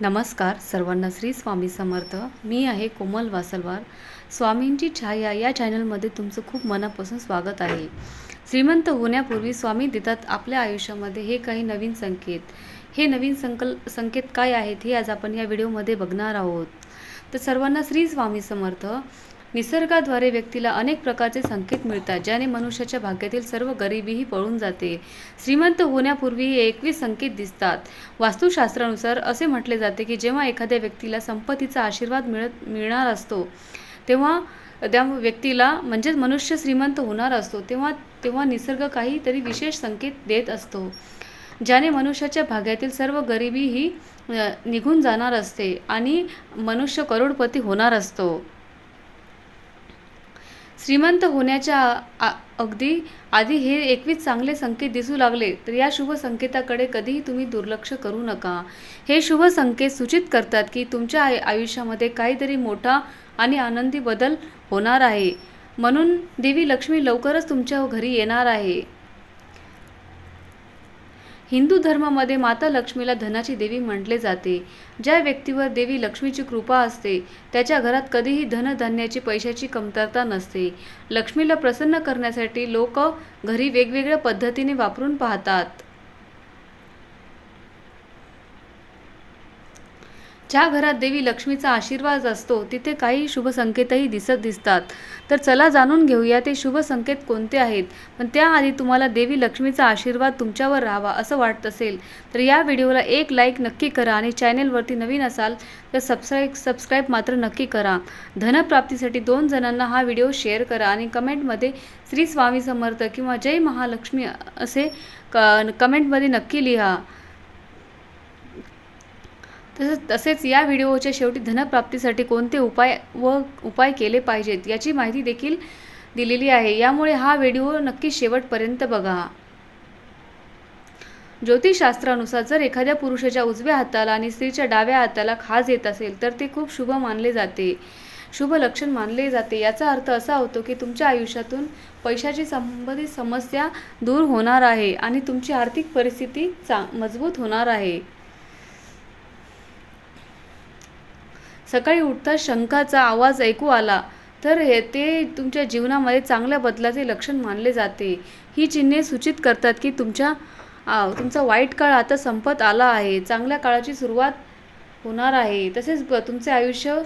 नमस्कार सर्वांना श्री स्वामी समर्थ. मी आहे कोमल वासलवार. स्वामींची छाया या चॅनलमध्ये तुमचं खूप मनापासून स्वागत आहे. श्रीमंत होण्यापूर्वी स्वामी देतात आपल्या आयुष्यामध्ये हे काही नवीन संकेत. हे नवीन संकल संकेत काय आहेत हे आज आपण या व्हिडिओमध्ये बघणार आहोत. तर सर्वांना श्री स्वामी समर्थ. निसर्गाद्वारे व्यक्तीला अनेक प्रकारचे संकेत मिळतात ज्याने मनुष्याच्या भाग्यातील सर्व गरिबीही पळून जाते. श्रीमंत होण्यापूर्वी हे एकवीस संकेत दिसतात. वास्तुशास्त्रानुसार असे म्हटले जाते की जेव्हा एखाद्या व्यक्तीला संपत्तीचा आशीर्वाद मिळत मिळणार असतो तेव्हा त्या व्यक्तीला म्हणजेच मनुष्य श्रीमंत होणार असतो तेव्हा तेव्हा निसर्ग काहीतरी विशेष संकेत देत असतो ज्याने मनुष्याच्या भाग्यातील सर्व गरिबी ही निघून जाणार असते आणि मनुष्य करोडपती होणार असतो. श्रीमंत होण्याच्या आ- अगदी आधी हे एकवीस चांगले संकेत दिसू लागले तर या शुभ संकेताकडे कधीही तुम्ही दुर्लक्ष करू नका. हे शुभ संकेत सूचित करतात की तुमच्या आय- आयुष्यामध्ये काहीतरी मोठा आणि आनंदी बदल होणार आहे. म्हणून देवी लक्ष्मी लवकरच तुमच्या घरी येणार आहे. हिंदू धर्मामध्ये माता लक्ष्मीला धनाची देवी म्हटले जाते. ज्या व्यक्तीवर देवी लक्ष्मीची कृपा असते त्याच्या घरात कधीही धनधान्याची पैशाची कमतरता नसते. लक्ष्मीला प्रसन्न करण्यासाठी लोक घरी वेगवेगळ्या पद्धतीने वापरून पाहतात. ज्या घरात देवी लक्ष्मीचा आशीर्वाद असतो तिथे काही शुभ संकेतही दिसत दिसतात. तर चला जाणून घेऊया ते शुभ संकेत कोणते आहेत. पण त्याआधी तुम्हाला देवी लक्ष्मीचा आशीर्वाद तुमच्यावर राहावा असं वाटत असेल तर या व्हिडिओला एक लाईक नक्की करा आणि चॅनेलवरती नवीन असाल तर सबस्क्राईब सबस्क्राईब मात्र नक्की करा. धनप्राप्तीसाठी दोन जणांना हा व्हिडिओ शेअर करा आणि कमेंटमध्ये श्री स्वामी समर्थ किंवा जय महालक्ष्मी असे क कमेंटमध्ये नक्की लिहा. तसंच तसेच या व्हिडिओच्या शेवटी धनप्राप्तीसाठी कोणते उपाय व उपाय केले पाहिजेत याची माहिती देखील दिलेली आहे. यामुळे हा व्हिडिओ नक्की शेवटपर्यंत बघा. ज्योतिषशास्त्रानुसार जर एखाद्या पुरुषाच्या उजव्या हाताला आणि स्त्रीच्या डाव्या हाताला खाज येत असेल तर ते खूप शुभ मानले जाते. शुभ लक्षण मानले जाते. याचा अर्थ असा होतो की तुमच्या आयुष्यातून पैशाची संबंधित समस्या दूर होणार आहे आणि तुमची आर्थिक परिस्थिती चा मजबूत होणार आहे. सकाळी उठता शंखाचा आवाज ऐकू आला. तर हे ते तुमच्या जीवनामध्ये चांगल्या बदलाचे लक्षण मानले जाते. ही चिन्हे सूचित करतात की तुमच्या तुमचा वाईट काळ आता संपत आला आहे. चांगल्या काळाची सुरुवात होणार आहे. तसेच तुमचे आयुष्य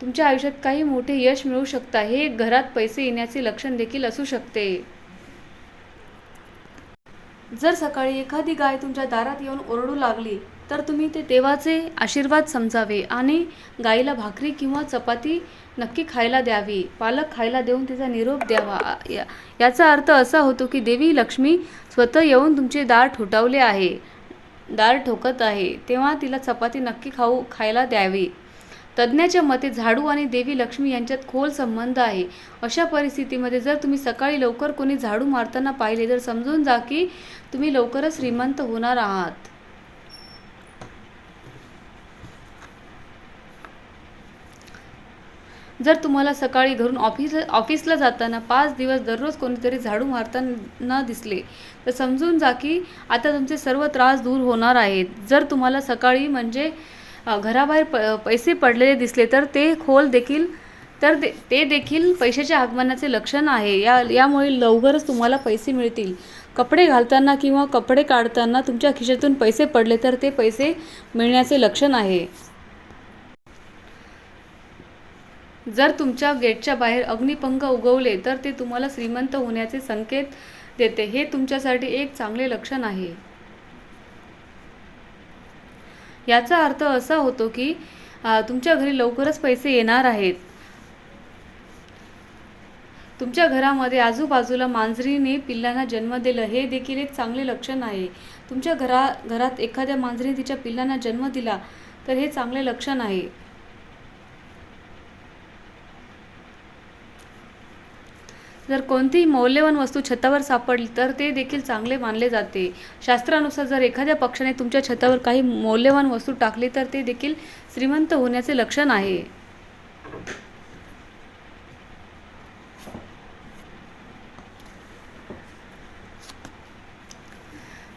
तुमच्या आयुष्यात काही मोठे यश मिळू शकता. हे घरात पैसे येण्याचे लक्षण देखील असू शकते. जर सकाळी एखादी गाय तुमच्या दारात येऊन ओरडू लागली तर तुम्ही ते देवाचे आशीर्वाद समजावे आणि गाईला भाकरी किंवा चपाती नक्की खायला द्यावी. पालक खायला देऊन तिचा निरोप द्यावा. या- याचा अर्थ असा होतो की देवी लक्ष्मी स्वतः येऊन तुमचे दार ठोठावले आहे दार ठोकत आहे तेव्हा तिला चपाती नक्की खाऊ खायला द्यावी. तज्ज्ञाच्या मते झाडू आणि देवी लक्ष्मी यांच्यात खोल संबंध आहे. अशा परिस्थितीमध्ये जर तुम्ही सकाळी लवकर कोणी झाडू मारताना पाहिले तर समजून जा की तुम्ही लवकरच श्रीमंत होणार आहात. जर तुम्हाला सकाळी घरून ऑफिस ऑफिसला जाताना पाच दिवस दररोज कोणीतरी झाडू मारताना दिसले तर समजून जा की आता तुमचे सर्व त्रास दूर होणार आहेत. जर तुम्हाला सकाळी म्हणजे घराबाहेर प पैसे पडलेले दिसले तर ते खोल देखील तर दे ते देखील पैशाच्या आगमनाचे लक्षण आहे. या यामुळे लवकरच तुम्हाला पैसे मिळतील. कपडे घालताना किंवा कपडे काढताना तुमच्या खिशातून पैसे पडले तर ते पैसे मिळण्याचे लक्षण आहे. जर तुमच्या गेटच्या बाहेर अग्निपंख उगवले तर ते तुम्हाला श्रीमंत होण्याचे संकेत देते. हे तुमच्यासाठी एक चांगले लक्षण आहे. याचा अर्थ असा होतो की तुमच्या घरी लवकरच पैसे येणार आहेत. तुमच्या घरामध्ये आजूबाजूला मांजरीने पिल्लांना जन्म दिलं हे देखील एक चांगले लक्षण आहे. तुमच्या घरा घरात एखाद्या मांजरीने तिच्या पिल्लांना जन्म दिला तर हे चांगले लक्षण आहे. जर कोणतीही मौल्यवान वस्तू छतावर सापडली तर ते देखील चांगले मानले जाते. शास्त्रानुसार जर एखाद्या पक्षाने तुमच्या छतावर काही मौल्यवान वस्तू टाकली तर ते देखील श्रीमंत होण्याचे लक्षण आहे.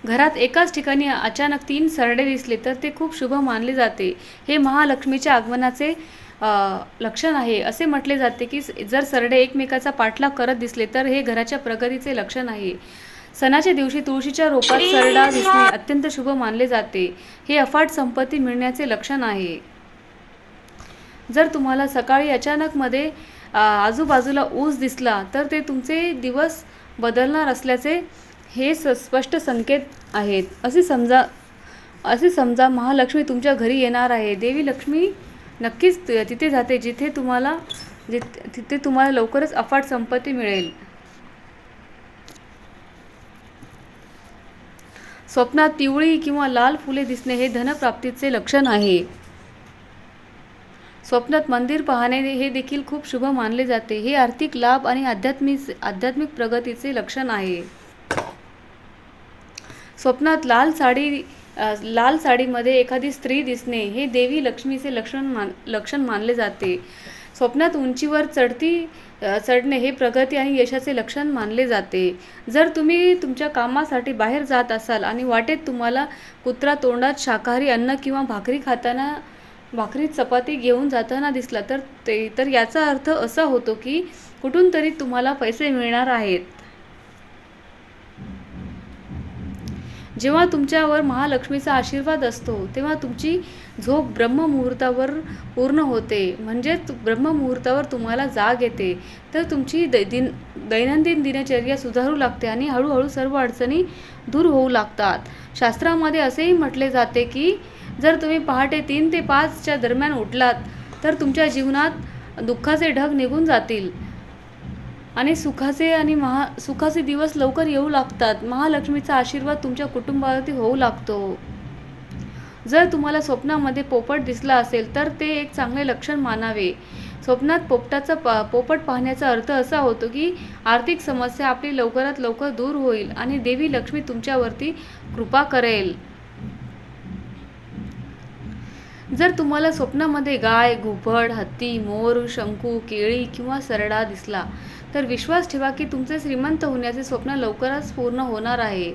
घरात एकाच ठिकाणी अचानक तीन सरडे दिसले तर ते खूप शुभ मानले जाते. हे महालक्ष्मीच्या आगमनाचे लक्षण आहे. असे म्हटले जाते की जर सरडे एकमेकाचा पाठलाग करत दिसले तर हे घराच्या प्रगतीचे लक्षण आहे. सणाच्या दिवशी तुळशीच्या रोपात सरडा दिसणे अत्यंत शुभ मानले जाते. हे अफाट संपत्ती मिळण्याचे लक्षण आहे. जर तुम्हाला सकाळी अचानकमध्ये आजूबाजूला ऊस दिसला तर ते तुमचे दिवस बदलणार असल्याचे हे स स्पष्ट संकेत आहेत. असे समजा असे समजा महालक्ष्मी तुमच्या घरी येणार आहे. देवी लक्ष्मी नक्कीच तिथे जाते जिथे तुम्हाला जिथ तिथे तुम्हाला लवकरच अफाट संपत्ती मिळेल. स्वप्नात पिवळी किंवा लाल फुले दिसणे हे धनप्राप्तीचे लक्षण आहे. स्वप्नात मंदिर पाहणे हे देखील खूप शुभ मानले जाते. हे आर्थिक लाभ आणि आध्यात्मिक आध्यात्मिक प्रगतीचे लक्षण आहे. स्वप्नात लाल साडी लाल साडीमध्ये एखादी स्त्री दिसणे हे देवी लक्ष्मीचे लक्षण मान लक्षण मानले जाते. स्वप्नात उंचीवर चढती चढणे हे प्रगती आणि यशाचे लक्षण मानले जाते. जर तुम्ही तुमच्या कामासाठी बाहेर जात असाल आणि वाटेत तुम्हाला कुत्रा तोंडात शाकाहारी अन्न किंवा भाकरी खाताना भाकरी चपाती घेऊन जाताना दिसला तर ते तर याचा अर्थ असा होतो की कुठून तरी तुम्हाला पैसे मिळणार आहेत. जेव्हा तुमच्यावर महालक्ष्मीचा आशीर्वाद असतो तेव्हा तुमची झोप ब्रह्ममुहूर्तावर पूर्ण होते. म्हणजेच ब्रह्ममुहूर्तावर तुम्हाला जाग येते. तर तुमची दै दिन दैनंदिन दिनचर्या सुधारू लागते आणि हळूहळू सर्व अडचणी दूर होऊ लागतात. शास्त्रामध्ये असेही म्हटले जाते की जर तुम्ही पहाटे तीन ते पाचच्या दरम्यान उठलात तर तुमच्या जीवनात दुःखाचे ढग निघून जातील. आणि सुखाचे आणि महा सुखाचे दिवस लवकर येऊ लागतात. महालक्ष्मीचा आशीर्वाद तुमच्या कुटुंबावरती होऊ लागतो. जर तुम्हाला स्वप्नामध्ये पोपट दिसला असेल तर ते एक चांगले लक्षण मानावे. स्वप्नात पोपटाचा पा पोपट पाहण्याचा अर्थ असा होतो की आर्थिक समस्या आपली लवकरात लवकर दूर होईल आणि देवी लक्ष्मी तुमच्यावरती कृपा करेल. जर तुम्हाला स्वप्नामध्ये गाय घुबड हत्ती मोर शंकू केळी किंवा सरडा दिसला तर विश्वास ठेवा की तुमचे श्रीमंत होण्याचे स्वप्न लवकरच पूर्ण होणार आहे.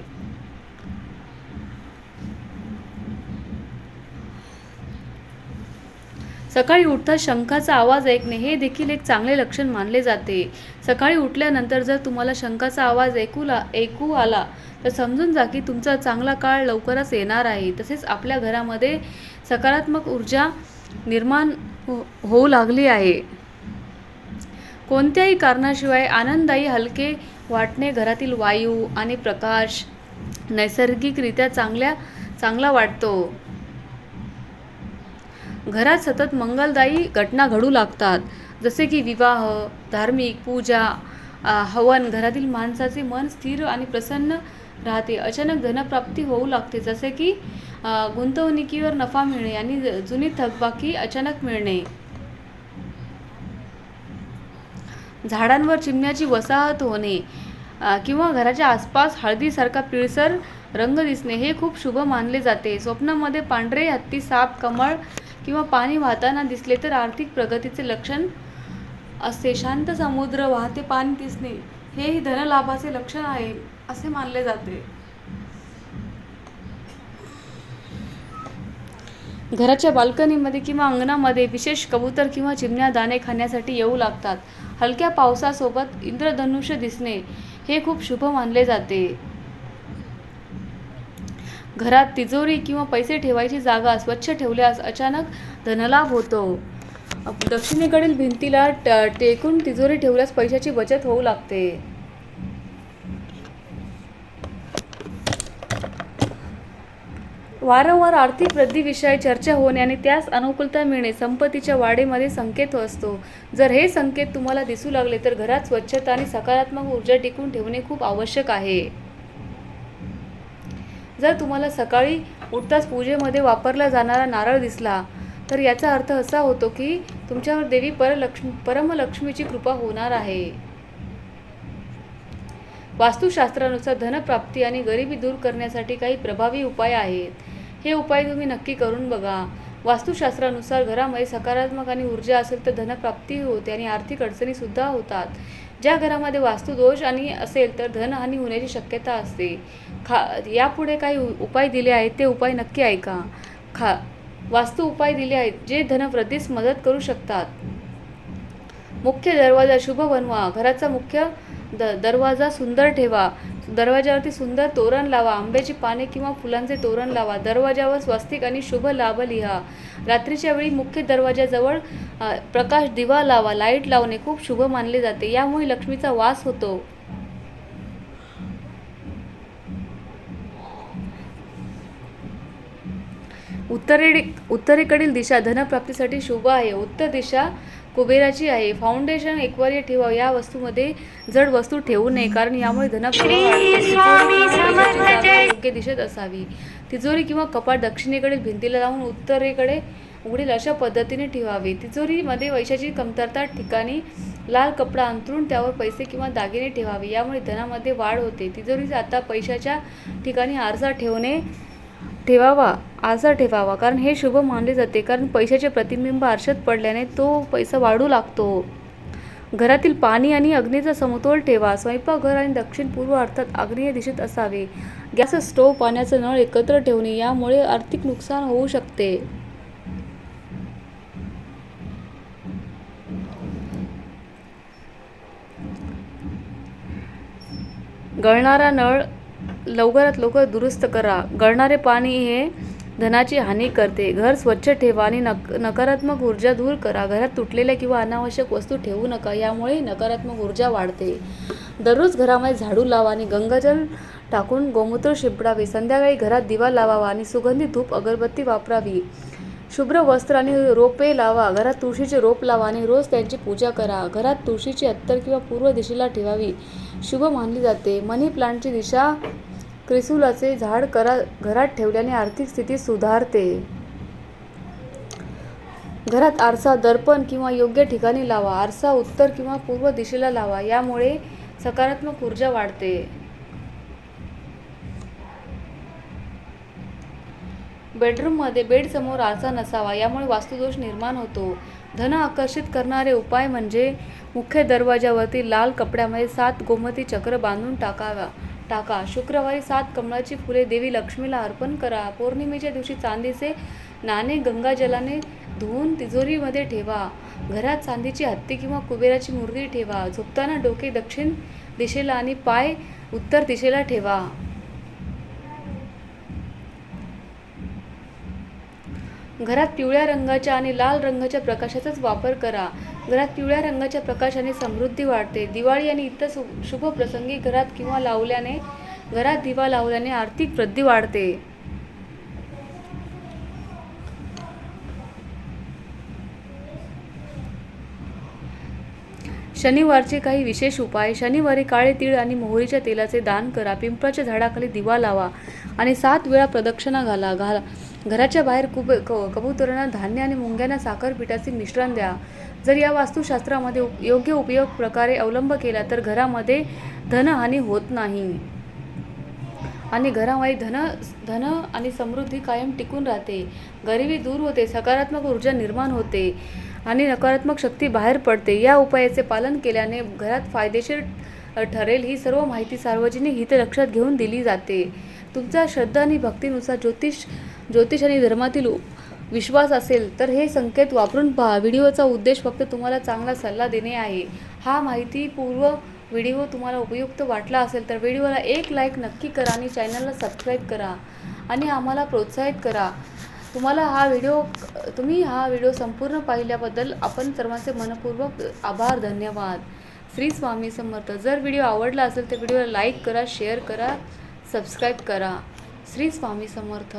सकाळी उठता शंखाचा आवाज ऐकणे हे देखील एक चांगले लक्षण मानले जाते. सकाळी उठल्यानंतर जर तुम्हाला शंखाचा आवाज ऐकू ला ऐकू आला तर समजून जा की तुमचा चांगला काळ लवकरच येणार आहे. तसेच आपल्या घरामध्ये सकारात्मक ऊर्जा निर्माण हो होऊ लागली आहे. कोणत्याही कारणाशिवाय आनंददायी हलके वाटणे घरातील वायू आणि प्रकाश नैसर्गिकरित्या चांगल्या चांगला वाटतो. घरात सतत मंगलदायी घटना घडू लागतात. जसे की विवाह धार्मिक पूजा हवन घरातील माणसाचे मन स्थिर आणि प्रसन्न राहते. अचानक धनप्राप्ती होऊ लागते. जसे की गुंतवणुकीवर नफा मिळणे आणि जुनी थकबाकी अचानक मिळणे. झाडांवर चिमण्याची वसाहत होणे किंवा घराच्या आसपास हळदीसारखा पिळसर रंग दिसणे हे खूप शुभ मानले जाते. स्वप्नामध्ये पांढरे हत्ती साप कमळ किंवा पाणी वाहताना दिसले तर आर्थिक प्रगतीचे लक्षण असते. शांत समुद्र वाहते पाणी दिसणे हेही धनलाभाचे लक्षण आहे असे मानले जाते. घराच्या बाल्कनीमध्ये किंवा अंगणामध्ये विशेष कबूतर किंवा चिमण्या दाणे खाण्यासाठी येऊ लागतात. हलक्या पावसासोबत इंद्रधनुष्य दिसणे हे खूप शुभ मानले जाते. घरात तिजोरी किंवा पैसे ठेवायची जागा स्वच्छ ठेवल्यास अचानक धनलाभ होतो. दक्षिणेकडील भिंतीला ट- टेकून तिजोरी ठेवल्यास पैशाची बचत होऊ लागते. वारंवार आर्थिक वृद्धीविषयी चर्चा होणे आणि त्यास अनुकूलता मिळणे संपत्तीच्या वाढीमध्ये संकेत असतो. जर हे संकेत तुम्हाला दिसू लागले तर घरात स्वच्छता आणि सकारात्मक ऊर्जा टिकून ठेवणे खूप आवश्यक आहे. जर तुम्हाला सकाळी उठताच पूजेमध्ये वापरला जाणारा नारळ दिसला तर याचा अर्थ असा होतो की तुमच्यावर देवी परलक्ष्मी परमलक्ष्मीची कृपा होणार आहे. वास्तुशास्त्रानुसार धनप्राप्ती आणि गरिबी दूर करण्यासाठी काही प्रभावी उपाय आहेत. हे उपाय तुम्ही नक्की करून बघा. वास्तुशास्त्रानुसार घरामध्ये सकारात्मक आणि ऊर्जा असेल तर धनप्राप्ती होते आणि आर्थिक अडचणीसुद्धा होतात. ज्या घरामध्ये वास्तुदोष आणि असेल तर धनहानी होण्याची शक्यता असते. खा यापुढे काही उपाय दिले आहेत ते उपाय नक्की ऐका. खा वास्तू उपाय दिले आहेत जे धनवृद्धीस मदत करू शकतात. मुख्य दरवाजा शुभ बनवा. घराचा मुख्य द दरवाजा सुंदर ठेवा. दरवाजावरती सुंदर तोरण लावा आंब्याची पाने किंवा फुलांचे तोरण लावा दरवाजावर स्वस्तिक आणि शुभ लाभ लिहा. रात्रीच्या वेळी मुख्य दरवाजाजवळ प्रकाश दिवा लावा लाइट लावणे खूप शुभ मानले जाते यामुळे लक्ष्मीचा वास होतो. उत्तरे उत्तरेकडील दिशा धनप्राप्तीसाठी शुभ आहे. उत्तर दिशा कुबेराची आहे. फाउंडेशन एकवर्य ठेवा. या वस्तूमध्ये जड वस्तू ठेवू नये कारण यामुळे धनप्रवाह योग्य दिशेत असावी. तिजोरी किंवा कपाट दक्षिणेकडील भिंतीला लावून उत्तरेकडे उघडेल अशा पद्धतीने ठेवावे. तिजोरीमध्ये पैशाची कमतरता ठिकाणी लाल कपडा अंथरून त्यावर पैसे किंवा दागिने ठेवावे. यामुळे धनामध्ये वाढ होते. तिजोरीचा आता पैशाच्या ठिकाणी आरसा ठेवणे ठेवावा आजार ठेवावा. कारण हे शुभ मानले जाते. कारण पैशाचे प्रतिबिंब आरशात पडल्याने तो पैसा वाढू लागतो. घरातील पाणी आणि अग्नीचा समतोल ठेवा. स्वयंपाकघर आणि दक्षिण पूर्व अर्थात आग्नेय दिशेत असावे. गॅस स्टोव पाण्याचा नळ एकत्र ठेवणे यामुळे आर्थिक नुकसान होऊ शकते. गळणारा नळ लवकरात लवकर दुरुस्त करा. गळणारे पाणी हे धनाची हानी करते. घर स्वच्छ ठेवा आणि नक नकारात्मक ऊर्जा दूर करा. घरात तुटलेल्या किंवा अनावश्यक वस्तू ठेवू नका. यामुळे नकारात्मक ऊर्जा वाढते. दररोज घरामध्ये झाडू लावा आणि गंगाजल टाकून गोमूत्र शिंपडावे. संध्याकाळी घरात दिवा लावावा आणि सुगंधी धूप अगरबत्ती वापरावी. शुभ्र वस्त्र आणि रोपे लावा. घरात तुळशीचे रोप लावा आणि रोज त्यांची पूजा करा. घरात तुळशीची अत्तर किंवा पूर्व दिशेला ठेवावी. शुभ मानली जाते. मनी प्लांटची दिशा क्रिसुलाचे झाड करा घरात ठेवल्याने आर्थिक स्थिती सुधारते. घरात आरसा दर्पण किंवा योग्य ठिकाणी लावा आरसा उत्तर किंवा पूर्व दिशेला लावा यामुळे सकारात्मक ऊर्जा वाढते. बेडरूममध्ये बेडसमोर आरसा नसावा यामुळे वास्तुदोष निर्माण होतो. धन आकर्षित करणारे उपाय म्हणजे मुख्य दरवाजावरती लाल कपड्यामध्ये सात गोमती चक्र बांधून टाकावा. टाका. शुक्रवारी सात कमळाची फुले देवी लक्ष्मीला अर्पण करा. पौर्णिमेच्या दिवशी चांदीचे नाणे गंगाजलाने धुवून तिजोरीमध्ये ठेवा. घरात चांदीची हत्ती किंवा कुबेराची मूर्ती ठेवा. झोपताना डोके दक्षिण दिशेला आणि पाय उत्तर दिशेला ठेवा. घरात पिवळ्या रंगाच्या आणि लाल रंगाच्या प्रकाशाचाच वापर करा. घरात पिवळ्या रंगाच्या प्रकाशाने समृद्धी वाढते. दिवाळी आणि इतर सु शुभ प्रसंगी घरात किंवा लावल्याने घरात दिवा लावल्याने आर्थिक वृद्धी वाढते. शनिवारचे काही विशेष उपाय. शनिवारी काळे तीळ आणि मोहरीच्या तेलाचे दान करा. पिंपळाच्या झाडाखाली दिवा लावा आणि सात वेळा प्रदक्षिणा घाला. घाला घराच्या बाहेर कुब क- कबुतरांना धान्य आणि मुंग्यांना साखर पिठाचे मिश्रण द्या. जर या वास्तुशास्त्रामध्ये योग्य उपयोग प्रकारे अवलंब केला तर घरामध्ये धनहानी होत नाही. आणि घरामध्ये धन धन आणि समृद्धी कायम टिकून राहते. गरिबी दूर होते सकारात्मक ऊर्जा निर्माण होते आणि नकारात्मक शक्ती बाहेर पडते. या उपायाचे पालन केल्याने घरात फायदेशीर ठरेल ही सर्व माहिती सार्वजनिक हित लक्षात घेऊन दिली जाते. तुमचा श्रद्धा आणि भक्तीनुसार ज्योतिष ज्योतिष आणि धर्मातील विश्वास असेल तर हे संकेत वापरून पहा. व्हिडिओचा उद्देश फक्त तुम्हाला चांगला सल्ला देणे आहे. हा माहितीपूर्व व्हिडिओ तुम्हाला उपयुक्त वाटला असेल तर व्हिडिओला एक लाईक नक्की करा आणि चॅनलला सबस्क्राईब करा आणि आम्हाला प्रोत्साहित करा. तुम्हाला हा व्हिडिओ तुम्ही हा व्हिडिओ संपूर्ण पाहिल्याबद्दल आपण सर्वांचे मनपूर्वक आभार धन्यवाद. श्री स्वामी समर्थ. जर व्हिडिओ आवडला असेल तर व्हिडिओला लाईक करा शेअर करा सबस्क्राईब करा. श्री स्वामी समर्थ.